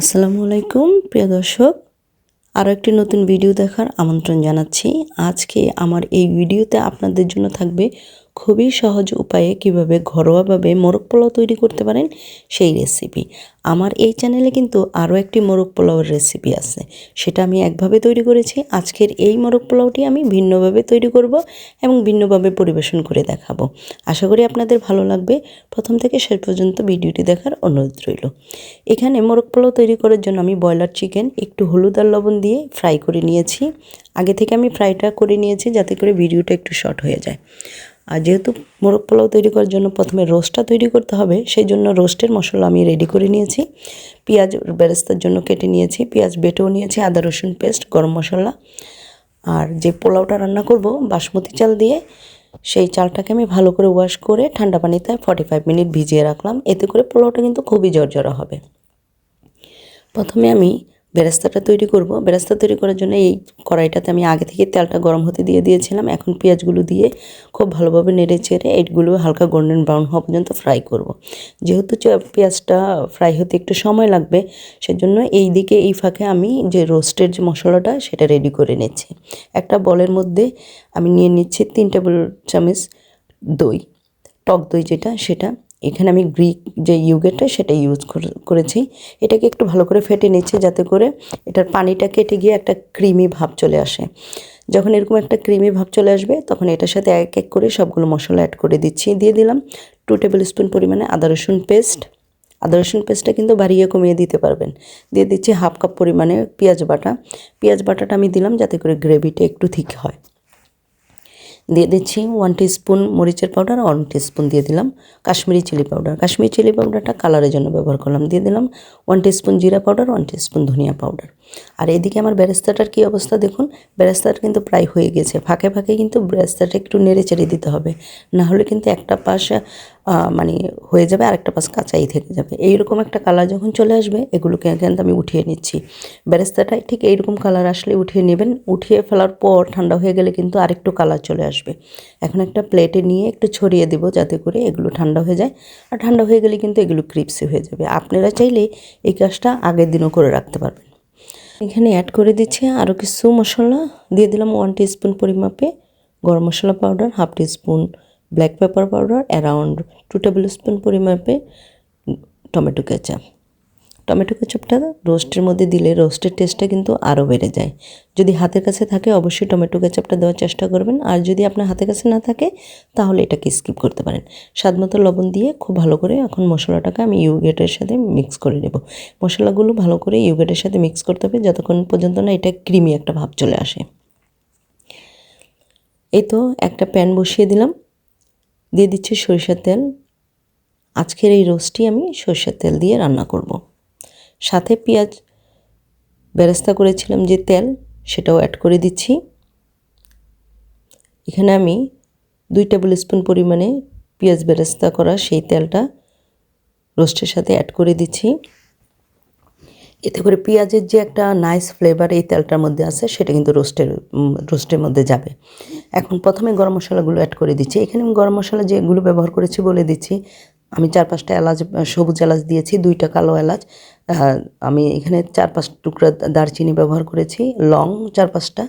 আসসালামু আলাইকুম, প্রিয় দর্শক। আরও একটি নতুন ভিডিও দেখার আমন্ত্রণ জানাচ্ছি। আজকে আমার এই ভিডিওতে আপনাদের জন্য থাকবে খুবই সহজ উপায়ে কীভাবে ঘরোয়াভাবে মোরগ পোলাও তৈরি করতে পারেন সেই রেসিপি আমার এই চ্যানেলে কিন্তু আরও একটি মোরগ পোলাওয়ের রেসিপি আছে, সেটা আমি একভাবে তৈরি করেছি। আজকের এই মোরগ পোলাওটি আমি ভিন্নভাবে তৈরি করব এবং ভিন্নভাবে পরিবেশন করে দেখাবো। আশা করি আপনাদের ভালো লাগবে। প্রথম থেকে শেষ পর্যন্ত ভিডিওটি দেখার অনুরোধ রইল। এখানে মোরগ পোলাও তৈরি করার জন্য আমি ব্রয়লার চিকেন, একটু হলুদ আর লবণ দিয়ে ফ্রাই করে নিয়েছি। আগে থেকে আমি ফ্রাইটা করে নিয়েছি যাতে করে ভিডিওটা একটু শর্ট হয়ে যায়। আর যেহেতু মোরগ পোলাও তৈরি করার জন্য প্রথমে রোস্টটা তৈরি করতে হবে সেই জন্য রোস্টের মশলা আমি রেডি করে নিয়েছি। পেঁয়াজ বেরেস্তার জন্য কেটে নিয়েছি, পেঁয়াজ বেটেও নিয়েছি, আদা, রসুন পেস্ট গরম মশলা। আর যে পোলাওটা রান্না করব, বাসমতি চাল দিয়ে, সেই চালটাকে আমি ভালো করে ওয়াশ করে ঠান্ডা পানিতে ফর্টি ফাইভ মিনিট ভিজিয়ে রাখলাম। এতে করে পোলাওটা কিন্তু খুবই জর্জরা হবে। প্রথমে আমি বেরেস্তাটা তৈরি করব। বেরেস্তা তৈরি করার জন্য এই কড়াইটাতে আমি আগে থেকে তেলটা গরম হতে দিয়ে দিয়েছিলাম। এখন পেঁয়াজগুলো দিয়ে খুব ভালোভাবে নেড়ে চেড়ে এইগুলো হালকা গোল্ডেন ব্রাউন হওয়া পর্যন্ত ফ্রাই করব। যেহেতু পেঁয়াজটা ফ্রাই হতে একটু সময় লাগবে, সেজন্য এই দিকে এই ফাঁকে আমি যে রোস্টের যে মশলাটা, সেটা রেডি করে নিচ্ছি। একটা বলের মধ্যে আমি নিয়ে নিচ্ছি তিন টেবিল চামচ দই, টক দই যেটা, সেটা এখানে আমি গ্রিক যে ইউগেটটা সেটা ইউজ করেছি। এটাকে একটু ভালো করে ফেটে নিচ্ছি যাতে করে এটার পানিটা কেটে গিয়ে একটা ক্রিমি ভাব চলে আসে। যখন এরকম একটা ক্রিমি ভাব চলে আসবে, তখন এটার সাথে এক এক করে সবগুলো মশলা অ্যাড করে দিচ্ছি, দিয়ে দিলাম টু টেবিল স্পুন পরিমাণে আদা রসুন পেস্ট আদা রসুন পেস্টটা কিন্তু বাড়িয়ে কমিয়ে দিতে পারবেন। দিয়ে দিচ্ছি হাফ কাপ পরিমাণে পেঁয়াজ বাটা। পেঁয়াজ বাটাটা আমি দিলাম যাতে করে গ্রেভিটা একটু ঠিক হয়। দিয়ে দিচ্ছি ওয়ান স্পুন মরিচের পাউডার ওয়ান স্পুন দিয়ে দিলাম Kashmiri chili powder Kashmiri chili পাউডারটা কালারের জন্য ব্যবহার করলাম। দিয়ে দিলাম ওয়ান স্পুন জিরা পাউডার ওয়ান স্পুন ধনিয়া পাউডার আর এদিকে আমার ব্যারেস্তাটার কী অবস্থা দেখুন? ব্যারেস্তাটা কিন্তু প্রায় হয়ে গেছে। ফাঁকে ফাঁকে কিন্তু ব্যারেস্তাটা একটু নেড়ে চেড়ে দিতে হবে। না হলে কিন্তু একটা পাশ মানে হয়ে যাবে, আরেকটা পাশ কাঁচাই থেকে যাবে। এইরকম একটা কালার যখন চলে আসবে, এগুলোকে কিন্তু আমি উঠিয়ে নিচ্ছি। বেরেস্তাটা ঠিক এইরকম কালার আসলে উঠিয়ে নেবেন। উঠিয়ে ফেলার পর ঠান্ডা হয়ে গেলে কিন্তু আরেকটু কালার চলে আসবে। এখন একটা প্লেটে নিয়ে একটু ছড়িয়ে দেবো যাতে করে এগুলো ঠান্ডা হয়ে যায়। আর ঠান্ডা হয়ে গেলে কিন্তু এগুলো ক্রিপসি হয়ে যাবে। আপনারা চাইলে এই কাজটা আগের দিনও করে রাখতে পারবেন। এখানে অ্যাড করে দিচ্ছি আরও কিছু মশলা। দিয়ে দিলাম ওয়ান স্পুন পরিমাপে গরম মশলা powder half spoon black pepper powder around two tablespoon পরিমাপে টমেটো কেচাপ টমেটো কেচাপটা রোস্টের মধ্যে দিলে রোস্টের টেস্টটা কিন্তু আরও বেড়ে যায়। যদি হাতের কাছে থাকে, অবশ্যই টমেটো কেচাপটা দেওয়ার চেষ্টা করবেন। আর যদি আপনার হাতের কাছে না থাকে, তাহলে এটাকে স্কিপ করতে পারেন। স্বাদ মতো লবণ দিয়ে খুব ভালো করে এখন মশলাটাকে আমি ইউগেটের সাথে মিক্স করে নেব। মশলাগুলো ভালো করে ইউগেটের সাথে মিক্স করতে হবে, যতক্ষণ পর্যন্ত না এটা ক্রিমি একটা ভাব চলে আসে। এই তো একটা প্যান বসিয়ে দিলাম। দিয়ে দিচ্ছি সরিষার তেল। আজকের এই রোস্টটি আমি সরিষার তেল দিয়ে রান্না করব। সাথে পেঁয়াজ বেরেস্তা করেছিলাম যে তেল, সেটাও অ্যাড করে দিচ্ছি। এখানে আমি দুই টেবিল স্পুন পরিমাণে পেঁয়াজ বেরেস্তা করা সেই তেলটা রোস্টের সাথে অ্যাড করে দিচ্ছি। এতে করে পেঁয়াজের যে একটা নাইস ফ্লেভার এই তেলটার মধ্যে আছে, সেটা কিন্তু রোস্টের রোস্টের মধ্যে যাবে। এখন প্রথমে গরম মশলাগুলো অ্যাড করে দিচ্ছি। এখানে আমি গরম মশলা যেগুলো ব্যবহার করেছি বলে দিচ্ছি। আমি চার পাঁচটা এলাচ সবুজ এলাচ দিয়েছি, দুইটা কালো এলাচ। আমি এখানে চার পাঁচ টুকরা দারচিনি ব্যবহার করেছি, লং চার পাঁচটা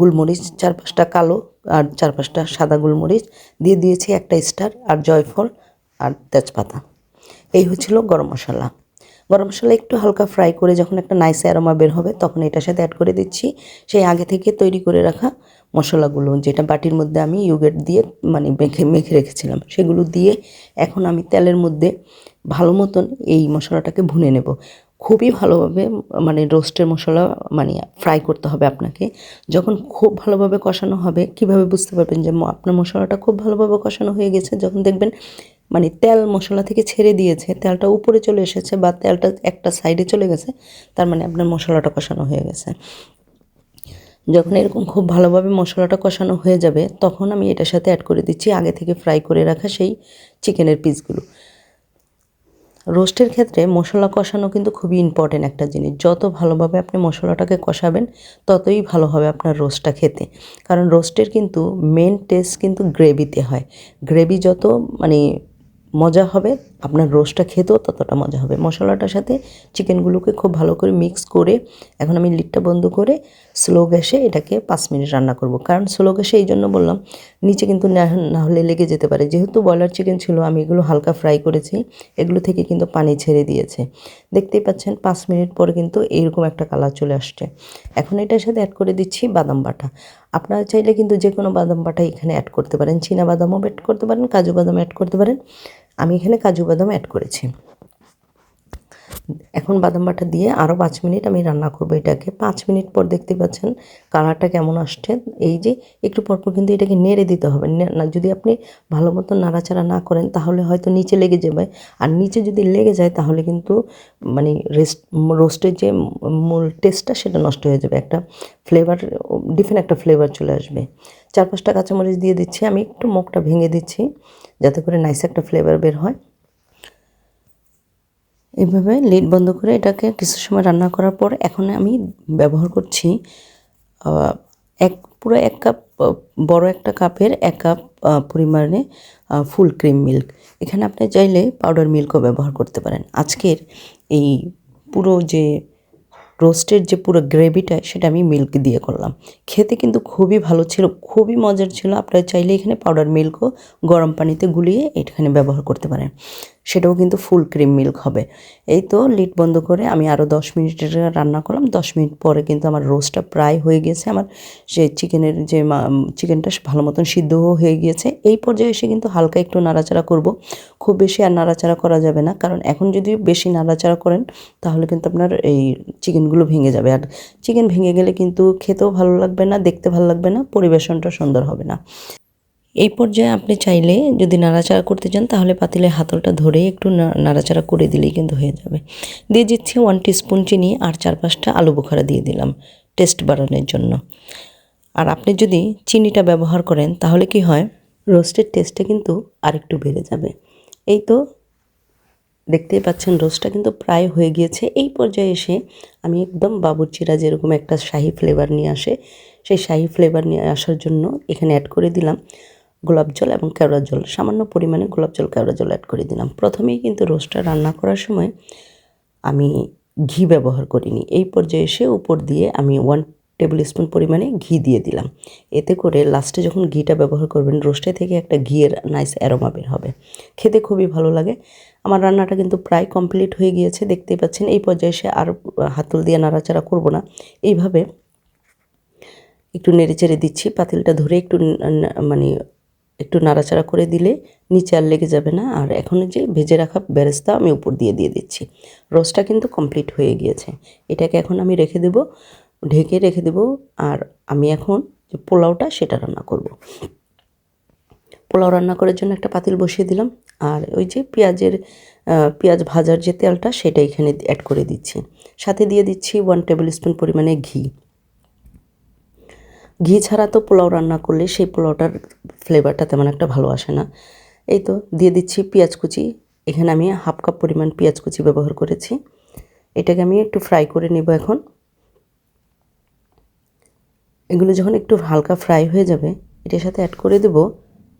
গুলমরিচ চার পাঁচটা কালো আর চার পাঁচটা সাদা গুলমরিচ। দিয়ে দিয়েছি একটা স্টার আর জয়ফল আর তেজপাতা। এই হচ্ছিল গরম মশলা। গরম মশলা একটু হালকা ফ্রাই করে যখন একটা নাইস অ্যারোমা বের হবে, তখন এটার সাথে অ্যাড করে দিচ্ছি। সেই আগে থেকে তৈরি করে রাখা মশলাগুলো যেটা বাটির মধ্যে আমি ইউগেট দিয়ে মানে মেখে মেখে রেখেছিলাম, সেগুলো দিয়ে এখন আমি তেলের মধ্যে ভালো মতন এই মশলাটাকে ভুনে নেব। খুবই ভালোভাবে মানে রোস্টের মশলা মানে ফ্রাই করতে হবে আপনাকে। যখন খুব ভালোভাবে কষানো হবে, কীভাবে বুঝতে পারবেন যে আপনার মশলাটা খুব ভালোভাবে কষানো হয়ে গেছে? যখন দেখবেন মানে তেল মশলা থেকে ছেড়ে দিয়েছে, তেলটা উপরে চলে এসেছে বা তেলটা একটা সাইডে চলে গেছে, তার মানে আপনার মশলাটা কষানো হয়ে গেছে। যখন এরকম খুব ভালোভাবে মশলাটা কষানো হয়ে যাবে, তখন আমি এটার সাথে অ্যাড করে দিচ্ছি আগে থেকে ফ্রাই করে রাখা সেই চিকেনের পিসগুলো রোস্টের ক্ষেত্রে মশলা কষানো কিন্তু খুবই ইম্পর্টেন্ট একটা জিনিস। যত ভালোভাবে আপনি মশলাটাকে কষাবেন, ততই ভালো হবে আপনার রোস্টটা খেতে। কারণ রোস্টের কিন্তু মেন টেস্ট কিন্তু গ্রেভিতে হয়। গ্রেভি যত মানে মজা হবে, আপনার রোস্টটা খেতেও ততটা মজা হবে। মশলাটার সাথে চিকেনগুলোকে খুব ভালো করে মিক্স করে, এখন আমি লিডটা বন্ধ করে স্লো গ্যাসে এটাকে পাঁচ মিনিট রান্না করব। কারণ স্লো গ্যাসে এই জন্য বললাম, নিচে কিন্তু না হলে লেগে যেতে পারে। যেহেতু ব্রয়লার চিকেন ছিল, আমি এগুলো হালকা ফ্রাই করেছি, এগুলো থেকে কিন্তু পানি ছেড়ে দিয়েছে। দেখতেই পাচ্ছেন, পাঁচ মিনিট পরে কিন্তু এইরকম একটা কালার চলে আসছে। এখন এটার সাথে অ্যাড করে দিচ্ছি বাদাম বাটা। আপনারা চাইলে কিন্তু যে কোনো বাদাম বাটা এখানে অ্যাড করতে পারেন। চীনা বাদামও অ্যাড করতে পারেন, কাজু বাদাম অ্যাড করতে পারেন। আমি এখানে কাজু বাদাম অ্যাড করেছি। এখন বাদাম বাটা দিয়ে আরও পাঁচ মিনিট আমি রান্না করব এটাকে। পাঁচ মিনিট পর দেখতে পাচ্ছেন কালারটা কেমন আসছে। এই যে একটু পরপর কিন্তু এটাকে নেড়ে দিতে হবে। নে- যদি আপনি ভালো মতো নাড়াচাড়া না করেন তাহলে হয়তো নিচে লেগে যাবে। আর নিচে যদি লেগে যায় তাহলে কিন্তু মানে রেস্ট, রোস্টের যে মূল টেস্টটা সেটা নষ্ট হয়ে যাবে। একটা ফ্লেভার, ডিফারেন্ট একটা ফ্লেভার চলে আসবে। চার পাঁচটা কাঁচামরিচ দিয়ে দিচ্ছি। আমি একটু মুখটা ভেঙে দিচ্ছি যাতে করে নাইস একটা ফ্লেভার বের হয়। এইভাবে লিড বন্ধ করে এটাকে কিছু সময় রান্না করার পর এখন আমি ব্যবহার করছি এক, পুরো এক কাপ বড় একটা কাপের এক কাপ পরিমাণে ফুল ক্রিম মিল্ক এখানে আপনি চাইলে পাউডার মিল্কও ব্যবহার করতে পারেন। আজকের এই পুরো যে রোস্টের যে পুরো গ্রেভিটা, সেটা আমি মিল্ক দিয়ে করলাম। খেতে কিন্তু খুবই ভালো ছিল, খুবই মজার ছিল। আপনারা চাইলে এখানে পাউডার মিল্কও গরম পানিতে গুলিয়ে এখানে ব্যবহার করতে পারেন। সেটাও কিন্তু ফুল ক্রিম মিল্ক হবে। এই তো লিট বন্ধ করে আমি আরও দশ মিনিটের রান্না করলাম। দশ মিনিট পরে কিন্তু আমার রোস্টটা প্রায় হয়ে গেছে। আমার সে চিকেনের যে চিকেনটা ভালো মতন সিদ্ধও হয়ে গিয়েছে। এই পর্যায়ে এসে কিন্তু হালকা একটু নাড়াচাড়া করব। খুব বেশি আর নাড়াচাড়া করা যাবে না। কারণ এখন যদি বেশি নাড়াচাড়া করেন, তাহলে কিন্তু আপনার এই চিকেনগুলো ভেঙে যাবে। আর চিকেন ভেঙে গেলে কিন্তু খেতেও ভালো লাগবে না, দেখতে ভালো লাগবে না, পরিবেশনটা সুন্দর হবে না। এই পর্যায়ে আপনি চাইলে যদি নাড়াচাড়া করতে চান, তাহলে পাতিলে হাতলটা ধরে একটু নাড়াচাড়া করে দিলেই কিন্তু হয়ে যাবে। দিয়ে দিচ্ছি ওয়ান টিস্পুন চিনি আর চার পাঁচটা আলু বোখারা দিয়ে দিলাম টেস্ট বাড়ানোর জন্য। আর আপনি যদি চিনিটা ব্যবহার করেন, তাহলে কি হয় রোস্টের টেস্টটা কিন্তু আরেকটু বেড়ে যাবে। এই তো দেখতেই পাচ্ছেন রোস্টটা কিন্তু প্রায় হয়ে গিয়েছে। এই পর্যায়ে এসে আমি একদম বাবুর্চিরা যেরকম একটা শাহি ফ্লেভার নিয়ে আসে, সেই শাহি ফ্লেভার নিয়ে আসার জন্য এখানে অ্যাড করে দিলাম গোলাপ জল এবং কেওড়া জল। সামান্য পরিমাণে গোলাপ জল, কেওড়া জল অ্যাড করে দিলাম। প্রথমেই কিন্তু রোস্টটা রান্না করার সময় আমি ঘি ব্যবহার করিনি। এই পর্যায়ে এসে উপর দিয়ে আমি ওয়ান টেবিল স্পুন পরিমাণে ঘি দিয়ে দিলাম। এতে করে লাস্টে যখন ঘিটা ব্যবহার করবেন, রোস্টে থেকে একটা ঘিয়ের নাইস অ্যারোমা বের হবে। খেতে খুবই ভালো লাগে। আমার রান্নাটা কিন্তু প্রায় কমপ্লিট হয়ে গিয়েছে, দেখতেই পাচ্ছেন। এই পর্যায়ে সে আর হাতল দিয়ে নাড়াচাড়া করব না। এইভাবে একটু নেড়ে চেড়ে দিচ্ছি। পাতিলটা ধরে একটু মানে একটু নাড়াচাড়া করে দিলে নিচে আর লেগে যাবে না। আর এখন যে ভেজে রাখা বেরেস্তা আমি উপর দিয়ে দিয়ে দিচ্ছি। রোস্টটা কিন্তু কমপ্লিট হয়ে গিয়েছে। এটাকে এখন আমি রেখে দেব। ঢেকে রেখে দেব আর আমি এখন যে পোলাওটা সেটা রান্না করব। পোলাও রান্না করার জন্য একটা পাতিল বসিয়ে দিলাম আর ওই যে পেঁয়াজের পেঁয়াজ ভাজার যে তেলটা সেটা এখানে অ্যাড করে দিচ্ছি। সাথে দিয়ে দিচ্ছি ওয়ান টেবিল স্পুন পরিমাণে ঘি। ঘি ছাড়া তো পোলাও রান্না করলে সেই পোলাওটার ফ্লেভারটা তেমন একটা ভালো আসে না। এই তো দিয়ে দিচ্ছি পেঁয়াজ কুচি। এখানে আমি হাফ কাপ পরিমাণ পেঁয়াজ কুচি ব্যবহার করেছি। এটাকে আমি একটু ফ্রাই করে নেব এখন। এগুলো যখন একটু হালকা ফ্রাই হয়ে যাবে, এটার সাথে অ্যাড করে দেব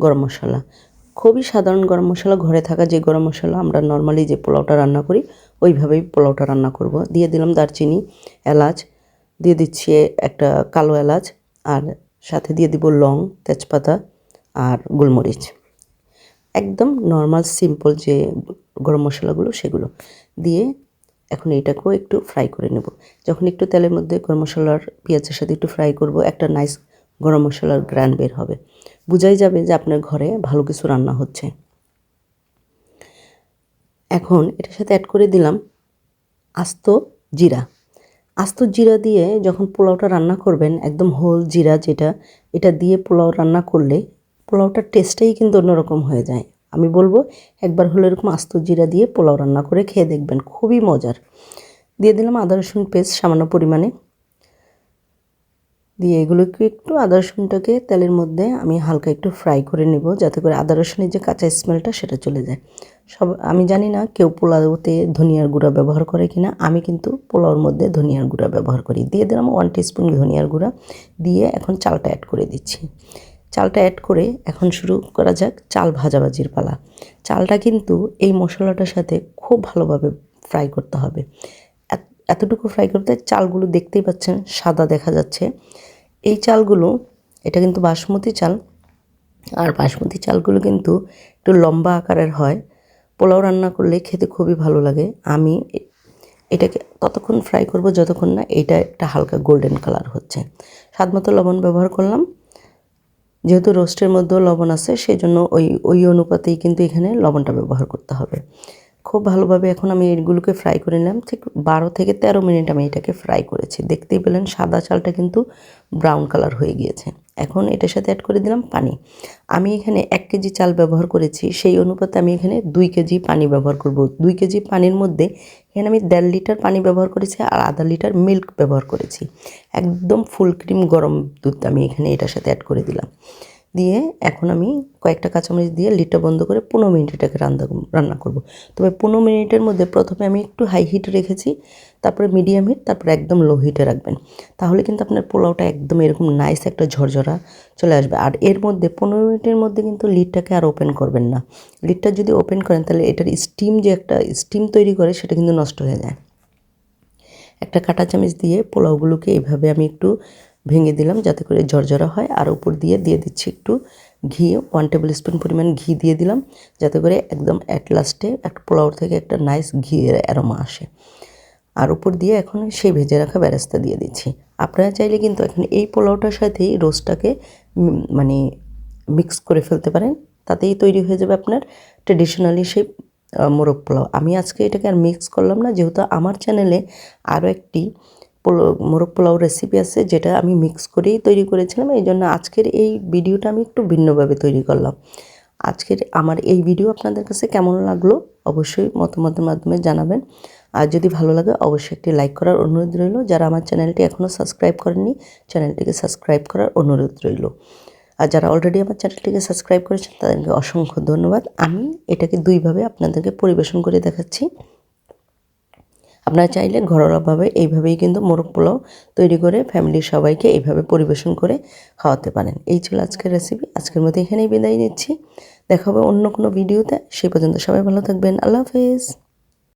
গরম মশলা। খুবই সাধারণ গরম মশলা, ঘরে থাকা যে গরম মশলা আমরা নর্মালি যে পোলাওটা রান্না করি, ওইভাবেই পোলাওটা রান্না করব। দিয়ে দিলাম দারচিনি, এলাচ, দিয়ে দিচ্ছি একটা কালো এলাচ, আর সাথে দিয়ে দিব লং, তেজপাতা, আর গোলমরিচ। একদম নর্মাল সিম্পল যে গরম মশলাগুলো সেগুলো। দিয়ে এখন এটাকেও একটু ফ্রাই করে নেব। যখন একটু তেলের মধ্যে গরম মশলার পেঁয়াজের সাথে একটু ফ্রাই করব, একটা নাইস গরম মশলার গ্রান বের হবে। বোঝাই যাবে যে আপনার ঘরে ভালো কিছু রান্না হচ্ছে। এখন এটার সাথে অ্যাড করে দিলাম আস্ত জিরা। আস্ত জিরা দিয়ে যখন পোলাওটা রান্না করবেন, একদম হোল জিরা যেটা, এটা দিয়ে পোলাও রান্না করলে পোলাওটার টেস্টটাই কিন্তু অন্যরকম হয়ে যায়। আমি বলব, একবার হলো এরকম আস্ত জিরা দিয়ে পোলাও রান্না করে খেয়ে দেখবেন, খুবই মজার। দিয়ে দিলাম আদা, রসুন পেস্ট সামান্য পরিমাণে। দিয়ে এগুলোকে একটু আদা, রসুনটাকে তেলের মধ্যে আমি হালকা একটু ফ্রাই করে নেব, যাতে করে আদা, রসুনের যে কাঁচা স্মেলটা সেটা চলে যায়। সব, আমি জানি না কেউ পোলাওতে ধনিয়ার গুঁড়া ব্যবহার করে কি না আমি কিন্তু পোলাওর মধ্যে ধনিয়ার গুঁড়া ব্যবহার করি। দিয়ে দিলাম ওয়ান টিস্পুন ধনিয়ার গুঁড়া, দিয়ে এখন চালটা অ্যাড করে দিচ্ছি। চালটা অ্যাড করে এখন শুরু করা যাক চাল ভাজাভাজির পালা। চালটা কিন্তু এই মশলাটার সাথে খুব ভালোভাবে ফ্রাই করতে হবে। এত- এতটুকু ফ্রাই করতে চালগুলো দেখতেই পাচ্ছেন, সাদা দেখা যাচ্ছে। এই চালগুলো, এটা কিন্তু বাসমতি চাল, আর বাসমতি চালগুলো কিন্তু একটু লম্বা আকারের হয়। পোলাও রান্না করলে খেতে খুবই ভালো লাগে। আমি এটাকে ততক্ষণ ফ্রাই করব, যতক্ষণ না এটা একটা হালকা গোল্ডেন কালার হচ্ছে। স্বাদ মতো লবণ ব্যবহার করলাম। যেহেতু রোস্টের মধ্যেও লবণ আছে সেই জন্য ওই ওই অনুপাতেই কিন্তু এখানে লবণটা ব্যবহার করতে হবে। খুব ভালোভাবে এখন আমি এগুলোকে ফ্রাই করে নিলাম। ঠিক বারো থেকে তেরো মিনিট আমি এটাকে ফ্রাই করেছি। দেখতেই পেলেন সাদা চালটা কিন্তু ব্রাউন কালার হয়ে গিয়েছে। এখন এটার সাথে অ্যাড করে দিলাম পানি। আমি এখানে এক কেজি চাল ব্যবহার করেছি, সেই অনুপাতে আমি এখানে দুই কেজি পানি ব্যবহার করব। দুই কেজি পানির মধ্যে এখানে আমি দেড় লিটার পানি ব্যবহার করেছি আর আধা লিটার মিল্ক ব্যবহার করেছি। একদম ফুল ক্রিম গরম দুধ আমি এখানে এটার সাথে অ্যাড করে দিলাম। দিয়ে এখন আমি কয়েকটা কাঁচামরিচ দিয়ে লিডটা বন্ধ করে পনেরো মিনিট এটাকে রান্না রান্না করব। তবে পনেরো মিনিটের মধ্যে প্রথমে আমি একটু হাই হিটে রেখেছি, তারপরে মিডিয়াম হিট তারপরে একদম লো হিটে রাখবেন। তাহলে কিন্তু আপনার পোলাওটা একদম এরকম নাইস একটা ঝরঝরা চলে আসবে। আর এর মধ্যে পনেরো মিনিটের মধ্যে কিন্তু লিডটাকে আর ওপেন করবেন না। লিডটা যদি ওপেন করেন, তাহলে এটার স্টিম যে একটা স্টিম তৈরি করে, সেটা কিন্তু নষ্ট হয়ে যায়। একটা কাঁটা চামচ দিয়ে পোলাওগুলোকে এইভাবে আমি একটু ভেঙে দিলাম যাতে করে ঝরঝরা হয়। আর উপর দিয়ে দিয়ে দিচ্ছি একটু ঘি ওয়ান টেবিল স্পুন পরিমাণ ঘি দিয়ে দিলাম যাতে করে একদম অ্যাট লাস্টে একটা পোলাও থেকে একটা নাইস ঘিয়ের অ্যারোমা আসে। আর উপর দিয়ে এখন সেই ভেজে রাখা বেরেস্তা দিয়ে দিচ্ছি। আপনারা চাইলে কিন্তু এখন এই পোলাওটার সাথেই রোস্টটাকে মানে মিক্স করে ফেলতে পারেন। তাতেই তৈরি হয়ে যাবে আপনার ট্রেডিশনালি সেই মোরগ পোলাও। আমি আজকে এটাকে আর মিক্স করলাম না, যেহেতু আমার চ্যানেলে আরও একটি মোরগ পোলাও রেসিপি আছে, যেটা আমি মিক্স করেই তৈরি করেছিলাম। এই জন্য আজকের এই ভিডিওটা আমি একটু ভিন্নভাবে তৈরি করলাম। আজকের আমার এই ভিডিও আপনাদের কাছে কেমন লাগল অবশ্যই মতামতের মাধ্যমে জানাবেন। আর যদি ভালো লাগে, অবশ্যই একটি লাইক করার অনুরোধ রইল। যারা আমার চ্যানেলটি এখনও সাবস্ক্রাইব করেননি চ্যানেলটিকে সাবস্ক্রাইব করার অনুরোধ রইল। আর যারা অলরেডি আমার চ্যানেলটিকে সাবস্ক্রাইব করেছেন, তাদেরকে অসংখ্য ধন্যবাদ। আমি এটাকে দুইভাবে আপনাদেরকে পরিবেশন করে দেখাচ্ছি। আপনারা চাইলে ঘরোয়াভাবে এইভাবেই কিন্তু মোরগ পোলাও তৈরি করে ফ্যামিলির সবাইকে এইভাবে পরিবেশন করে খাওয়াতে পারেন। এই ছিল আজকের রেসিপি আজকের মতো এখানেই বিদায় নিচ্ছি। দেখা হবে অন্য কোনো ভিডিওতে সেই পর্যন্ত সবাই ভালো থাকবেন। আল্লাহ হাফেজ।